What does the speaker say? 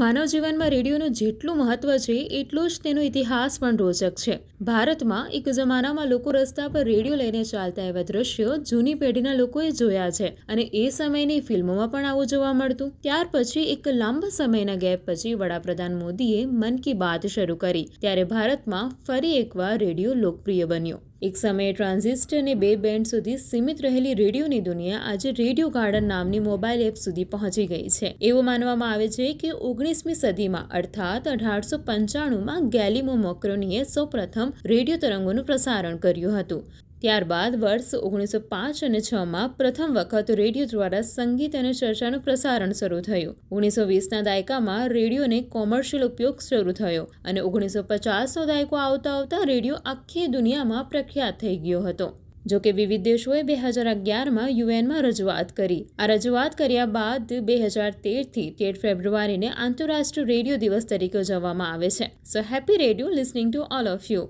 માનવ જીવનમાં રેડિયોનું જેટલું મહત્વ છે, એટલું જ તેનો ઇતિહાસ પણ રોચક છે. ભારતમાં એક જમાનામાં લોકો રસ્તા પર રેડિયો લઈને ચાલતા એવા દ્રશ્યો જૂની પેઢીના લોકોએ જોયા છે અને એ સમયની ફિલ્મોમાં પણ આવું જોવા મળતું. ત્યાર પછી એક લાંબા સમયના ગેપ પછી વડાપ્રધાન મોદીએ મન કી બાત શરૂ કરી. ત્યારે ભારતમાં ફરી એકવાર રેડિયો લોકપ્રિય બન્યો. એક સમયે ટ્રાન્ઝિસ્ટર અને બે બેન્ડ સુધી સીમિત રહેલી રેડિયોની દુનિયા આજે રેડિયો ગાર્ડન નામની મોબાઈલ એપ સુધી પહોંચી ગઈ છે. એવું માનવામાં આવે છે કે ઓગણીસમી સદીમાં, અર્થાત અઢારસો પંચાણુંમાં ગેલિમો મોક્રોનીએ સૌપ્રથમ રેડિયો તરંગોનું પ્રસારણ કર્યું હતું. ત્યારબાદ વર્ષ ઓગણીસો પાંચ અને છમાં પ્રથમ વખત રેડિયો દ્વારા સંગીત અને ચર્ચાનું પ્રસારણ શરૂ થયું. ઓગણીસો વીસના દાયકામાં રેડિયોને કોમર્શિયલ ઉપયોગ શરૂ થયો અને ઓગણીસો પચાસનો દાયકો આવતા આવતા રેડિયો આખી દુનિયામાં પ્રખ્યાત થઈ ગયો હતો. જો કે વિવિધ દેશોએ બે હજાર અગિયારમાં યુએનમાં રજૂઆત કરી. આ રજૂઆત કર્યા બાદ બે હજાર તેરથી તેર ફેબ્રુઆરીને આંતરરાષ્ટ્રીય રેડિયો દિવસ તરીકે ઉજવવામાં આવે છે. So happy radio listening to all of you